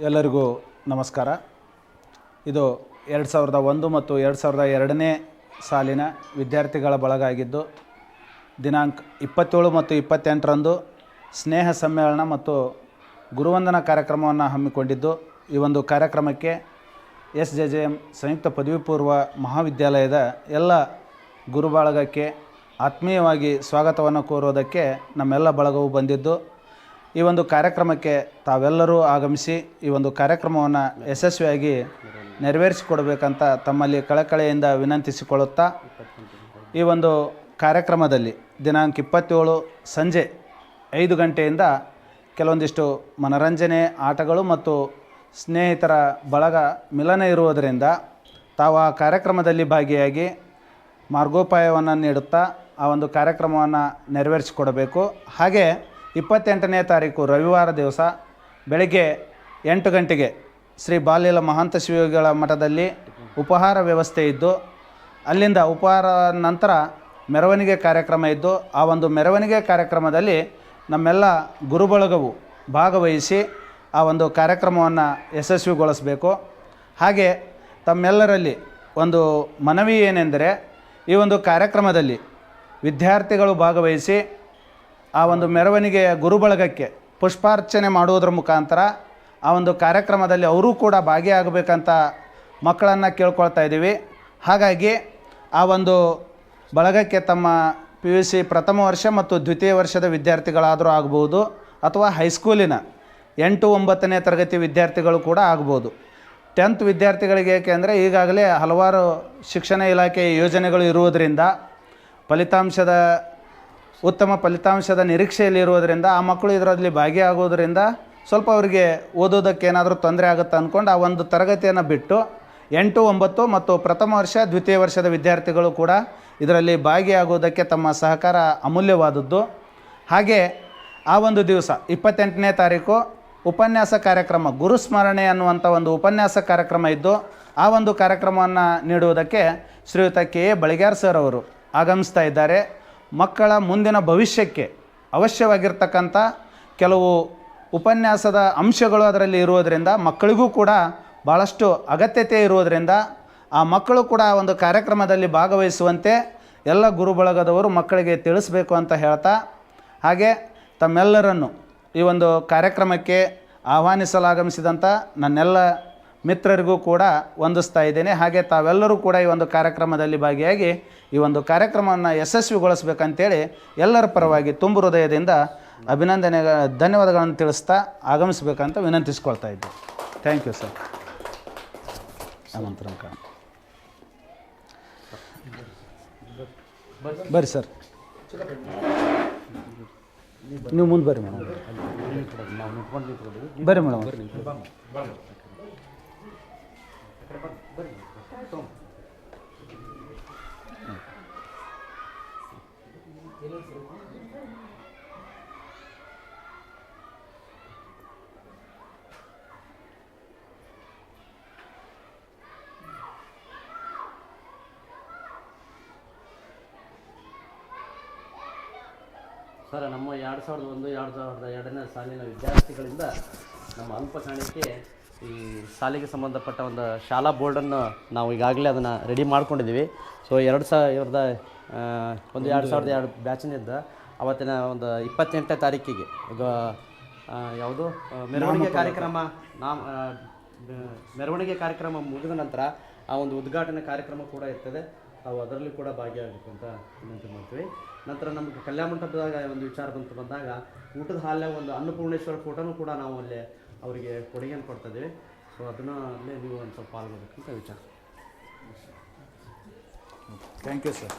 ಎಲ್ಲರಿಗೂ ನಮಸ್ಕಾರ. ಇದು ಎರಡು ಸಾವಿರದ ಒಂದು ಮತ್ತು ಎರಡು ಸಾವಿರದ ಎರಡನೇ ಸಾಲಿನ ವಿದ್ಯಾರ್ಥಿಗಳ ಬಳಗ ಆಗಿದ್ದು ದಿನಾಂಕ ಇಪ್ಪತ್ತೇಳು ಮತ್ತು ಇಪ್ಪತ್ತೆಂಟರಂದು ಸ್ನೇಹ ಸಮ್ಮೇಳನ ಮತ್ತು ಗುರುವಂದನ ಕಾರ್ಯಕ್ರಮವನ್ನು ಹಮ್ಮಿಕೊಂಡಿದ್ದು, ಈ ಒಂದು ಕಾರ್ಯಕ್ರಮಕ್ಕೆ ಎಸ್ ಜೆ ಜೆ ಎಂ ಸಂಯುಕ್ತ ಪದವಿ ಪೂರ್ವ ಮಹಾವಿದ್ಯಾಲಯದ ಎಲ್ಲ ಗುರುಬಳಗಕ್ಕೆ ಆತ್ಮೀಯವಾಗಿ ಸ್ವಾಗತವನ್ನು ಕೋರುವುದಕ್ಕೆ ನಮ್ಮೆಲ್ಲ ಬಳಗವು ಬಂದಿದ್ದು ಈ ಒಂದು ಕಾರ್ಯಕ್ರಮಕ್ಕೆ ತಾವೆಲ್ಲರೂ ಆಗಮಿಸಿ ಈ ಒಂದು ಕಾರ್ಯಕ್ರಮವನ್ನು ಯಶಸ್ವಿಯಾಗಿ ನೆರವೇರಿಸಿಕೊಡಬೇಕಂತ ತಮ್ಮಲ್ಲಿ ಕಳಕಳೆಯಿಂದ ವಿನಂತಿಸಿಕೊಳ್ಳುತ್ತಾ ಈ ಒಂದು ಕಾರ್ಯಕ್ರಮದಲ್ಲಿ ದಿನಾಂಕ ಇಪ್ಪತ್ತೇಳು ಸಂಜೆ ಐದು ಗಂಟೆಯಿಂದ ಕೆಲವೊಂದಿಷ್ಟು ಮನರಂಜನೆ ಆಟಗಳು ಮತ್ತು ಸ್ನೇಹಿತರ ಬಳಗ ಮಿಲನ ಇರುವುದರಿಂದ ತಾವು ಆ ಕಾರ್ಯಕ್ರಮದಲ್ಲಿ ಭಾಗಿಯಾಗಿ ಮಾರ್ಗೋಪಾಯವನ್ನು ನೀಡುತ್ತಾ ಆ ಒಂದು ಕಾರ್ಯಕ್ರಮವನ್ನು ನೆರವೇರಿಸಿಕೊಡಬೇಕು. ಹಾಗೆ ಇಪ್ಪತ್ತೆಂಟನೇ ತಾರೀಕು ರವಿವಾರ ದಿವಸ ಬೆಳಗ್ಗೆ ಎಂಟು ಗಂಟೆಗೆ ಶ್ರೀ ಬಾಲ್ಯಲ ಮಹಾಂತ ಶಿವಗಳ ಮಠದಲ್ಲಿ ಉಪಹಾರ ವ್ಯವಸ್ಥೆ ಇದ್ದು, ಅಲ್ಲಿಂದ ಉಪಹಾರ ನಂತರ ಮೆರವಣಿಗೆ ಕಾರ್ಯಕ್ರಮ ಇದ್ದು, ಆ ಒಂದು ಮೆರವಣಿಗೆ ಕಾರ್ಯಕ್ರಮದಲ್ಲಿ ನಮ್ಮೆಲ್ಲ ಗುರುಬಳಗವು ಭಾಗವಹಿಸಿ ಆ ಒಂದು ಕಾರ್ಯಕ್ರಮವನ್ನು ಯಶಸ್ವಿಗೊಳಿಸಬೇಕು. ಹಾಗೆ ತಮ್ಮೆಲ್ಲರಲ್ಲಿ ಒಂದು ಮನವಿ ಏನೆಂದರೆ, ಈ ಒಂದು ಕಾರ್ಯಕ್ರಮದಲ್ಲಿ ವಿದ್ಯಾರ್ಥಿಗಳು ಭಾಗವಹಿಸಿ ಆ ಒಂದು ಮೆರವಣಿಗೆಯ ಗುರುಬಳಗಕ್ಕೆ ಪುಷ್ಪಾರ್ಚನೆ ಮಾಡುವುದರ ಮುಖಾಂತರ ಆ ಒಂದು ಕಾರ್ಯಕ್ರಮದಲ್ಲಿ ಅವರೂ ಕೂಡ ಭಾಗಿಯಾಗಬೇಕಂತ ಮಕ್ಕಳನ್ನು ಕೇಳ್ಕೊಳ್ತಾ ಇದ್ದೀವಿ. ಹಾಗಾಗಿ ಆ ಒಂದು ಬಳಗಕ್ಕೆ ತಮ್ಮ ಪಿ ಯು ಸಿ ಪ್ರಥಮ ವರ್ಷ ಮತ್ತು ದ್ವಿತೀಯ ವರ್ಷದ ವಿದ್ಯಾರ್ಥಿಗಳಾದರೂ ಆಗ್ಬೋದು ಅಥವಾ ಹೈಸ್ಕೂಲಿನ ಎಂಟು ಒಂಬತ್ತನೇ ತರಗತಿ ವಿದ್ಯಾರ್ಥಿಗಳು ಕೂಡ ಆಗ್ಬೋದು. ಟೆಂತ್ ವಿದ್ಯಾರ್ಥಿಗಳಿಗೆ ಏಕೆಂದರೆ ಈಗಾಗಲೇ ಹಲವಾರು ಶಿಕ್ಷಣ ಇಲಾಖೆಯ ಯೋಜನೆಗಳು ಇರುವುದರಿಂದ ಫಲಿತಾಂಶದ ಉತ್ತಮ ಫಲಿತಾಂಶದ ನಿರೀಕ್ಷೆಯಲ್ಲಿ ಇರುವುದರಿಂದ ಆ ಮಕ್ಕಳು ಇದರಲ್ಲಿ ಭಾಗಿಯಾಗೋದ್ರಿಂದ ಸ್ವಲ್ಪ ಅವರಿಗೆ ಓದೋದಕ್ಕೆ ಏನಾದರೂ ತೊಂದರೆ ಆಗುತ್ತೆ ಅಂದ್ಕೊಂಡು ಆ ಒಂದು ತರಗತಿಯನ್ನು ಬಿಟ್ಟು ಎಂಟು, ಒಂಬತ್ತು ಮತ್ತು ಪ್ರಥಮ ವರ್ಷ, ದ್ವಿತೀಯ ವರ್ಷದ ವಿದ್ಯಾರ್ಥಿಗಳು ಕೂಡ ಇದರಲ್ಲಿ ಭಾಗಿಯಾಗೋದಕ್ಕೆ ತಮ್ಮ ಸಹಕಾರ ಅಮೂಲ್ಯವಾದದ್ದು. ಹಾಗೆ ಆ ಒಂದು ದಿವಸ ಇಪ್ಪತ್ತೆಂಟನೇ ತಾರೀಕು ಉಪನ್ಯಾಸ ಕಾರ್ಯಕ್ರಮ ಗುರುಸ್ಮರಣೆ ಅನ್ನುವಂಥ ಒಂದು ಉಪನ್ಯಾಸ ಕಾರ್ಯಕ್ರಮ ಇದ್ದು ಆ ಒಂದು ಕಾರ್ಯಕ್ರಮವನ್ನು ನೀಡುವುದಕ್ಕೆ ಶ್ರೀಯುತ ಕೆ ಎ ಬಳಿಗಾರ್ ಸರ್ ಅವರು ಆಗಮಿಸ್ತಾ ಇದ್ದಾರೆ. ಮಕ್ಕಳ ಮುಂದಿನ ಭವಿಷ್ಯಕ್ಕೆ ಅವಶ್ಯವಾಗಿರ್ತಕ್ಕಂಥ ಕೆಲವು ಉಪನ್ಯಾಸದ ಅಂಶಗಳು ಅದರಲ್ಲಿ ಇರುವುದರಿಂದ ಮಕ್ಕಳಿಗೂ ಕೂಡ ಭಾಳಷ್ಟು ಅಗತ್ಯತೆ ಇರುವುದರಿಂದ ಆ ಮಕ್ಕಳು ಕೂಡ ಒಂದು ಕಾರ್ಯಕ್ರಮದಲ್ಲಿ ಭಾಗವಹಿಸುವಂತೆ ಎಲ್ಲ ಗುರು ಬಳಗದವರು ಮಕ್ಕಳಿಗೆ ತಿಳಿಸ್ಬೇಕು ಅಂತ ಹೇಳ್ತಾ, ಹಾಗೆ ತಮ್ಮೆಲ್ಲರನ್ನು ಈ ಒಂದು ಕಾರ್ಯಕ್ರಮಕ್ಕೆ ಆಹ್ವಾನಿಸಲಾಗಮಿಸಿದಂಥ ನನ್ನೆಲ್ಲ ಮಿತ್ರರಿಗೂ ಕೂಡ ವಂದಿಸ್ತಾ ಇದ್ದೇನೆ. ಹಾಗೆ ತಾವೆಲ್ಲರೂ ಕೂಡ ಈ ಒಂದು ಕಾರ್ಯಕ್ರಮದಲ್ಲಿ ಭಾಗಿಯಾಗಿ ಈ ಒಂದು ಕಾರ್ಯಕ್ರಮವನ್ನು ಯಶಸ್ವಿಗೊಳಿಸ್ಬೇಕಂತೇಳಿ ಎಲ್ಲರ ಪರವಾಗಿ ತುಂಬು ಹೃದಯದಿಂದ ಅಭಿನಂದನೆ, ಧನ್ಯವಾದಗಳನ್ನು ತಿಳಿಸ್ತಾ ಆಗಮಿಸಬೇಕಂತ ವಿನಂತಿಸ್ಕೊಳ್ತಾ ಇದ್ದೆ. ಥ್ಯಾಂಕ್ ಯು ಸರ್ ಆಮಂತ್ರಣ ಬರ್ರಿ ಸರ್ ನೀವು ಮುಂದೆ ಬರ್ರಿ ಮೇಡಮ್ ಬರ್ರಿ ಮೇಡಮ್ ಸರ್ ನಮ್ಮ ಎರಡು ಸಾವಿರದ ಒಂದು ಎರಡು ಸಾವಿರದ ಎರಡನೇ ಸಾಲಿನ ವಿದ್ಯಾರ್ಥಿಗಳಿಂದ ನಮ್ಮ ಅಲ್ಪ ಕಾಣಿಕೆ ಈ ಸಾಲಿಗೆ ಸಂಬಂಧಪಟ್ಟ ಒಂದು ಶಾಲಾ ಬೋರ್ಡನ್ನು ನಾವು ಈಗಾಗಲೇ ಅದನ್ನು ರೆಡಿ ಮಾಡ್ಕೊಂಡಿದ್ದೀವಿ. ಸೊ ಎರಡು ಸಾವಿರದ ಒಂದು ಎರಡು ಸಾವಿರದ ಎರಡು ಬ್ಯಾಚಿನಿಂದ ಅವತ್ತಿನ ಒಂದು ಇಪ್ಪತ್ತೆಂಟನೇ ತಾರೀಕಿಗೆ ಯಾವುದು? ಮೆರವಣಿಗೆ ಕಾರ್ಯಕ್ರಮ ನಾಮ ಮೆರವಣಿಗೆ ಕಾರ್ಯಕ್ರಮ ಮುಗಿದ ನಂತರ ಆ ಒಂದು ಉದ್ಘಾಟನೆ ಕಾರ್ಯಕ್ರಮ ಕೂಡ ಇರ್ತದೆ. ನಾವು ಅದರಲ್ಲಿ ಕೂಡ ಭಾಗಿಯಾಗಬೇಕು ಅಂತ ವಿನಂತಿ ಮಾಡ್ತೀವಿ. ನಂತರ ನಮಗೆ ಕಲ್ಯಾಣ ಮಂಟಪದಾಗ ಒಂದು ವಿಚಾರ ಬಂತು ಬಂದಾಗ ಊಟದ ಹಾಲ್ನಾಗ ಒಂದು ಅನ್ನಪೂರ್ಣೇಶ್ವರ ಫೋಟೋನು ಕೂಡ ನಾವು ಅಲ್ಲಿ ಅವರಿಗೆ ಕೊಡುಗೆಯನ್ನು ಕೊಡ್ತಾ ಇದ್ದೀವಿ ಸೊ ಅದನ್ನು ಅಲ್ಲೇ ನೀವು ಒಂದು ಸ್ವಲ್ಪ ಪಾಲ್ಗೊಳ್ಬೇಕಂತ ವಿಚಾರ. Thank you sir